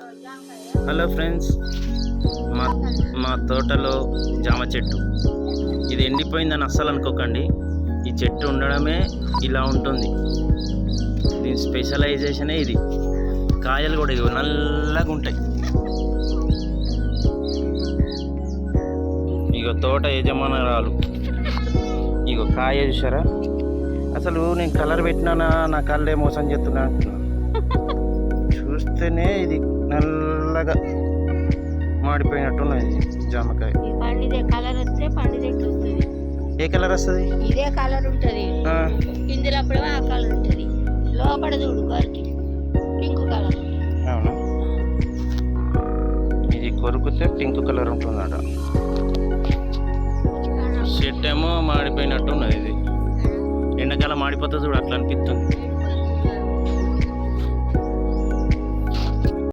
Hello friends మా మా తోటలో జామ చెట్టు. ఇది ఎండిపోయిందని అస్సలు అనుకోకండి. ఈ చెట్టు ఉండడమే ఇలా ఉంటుంది. దీని స్పెషలైజేషనే ఇది. కాయలు కూడా ఇవి నల్లగా ఉంటాయి. ఇక తోట యజమానురాలు. ఇక కాయ చూసారా అసలు నేను కలర్ పెట్టినానా? నా కళ్ళే మోసం చేస్తున్నా చూస్తేనే ఇది నల్లగా మాడిపోయినట్టున్నది జామకాయ. పండిదే కలర్ వస్తే ఏ కలర్ వస్తుంది? ఇదే కలర్ ఉంటది. కిందిలప్పుడే ఆ కలర్ ఉంటది. లోపల చూడు గారికి పింక్ కలర్. అవునా? ఇది కొరుకుతే పింక్ కలర్ ఉంటుందట. చెట్టు ఏమో మాడిపోయినట్టు ఉన్నది ఇది ఎండాకాలం మాడిపోతుంది చూడు అట్లా అనిపిస్తుంది.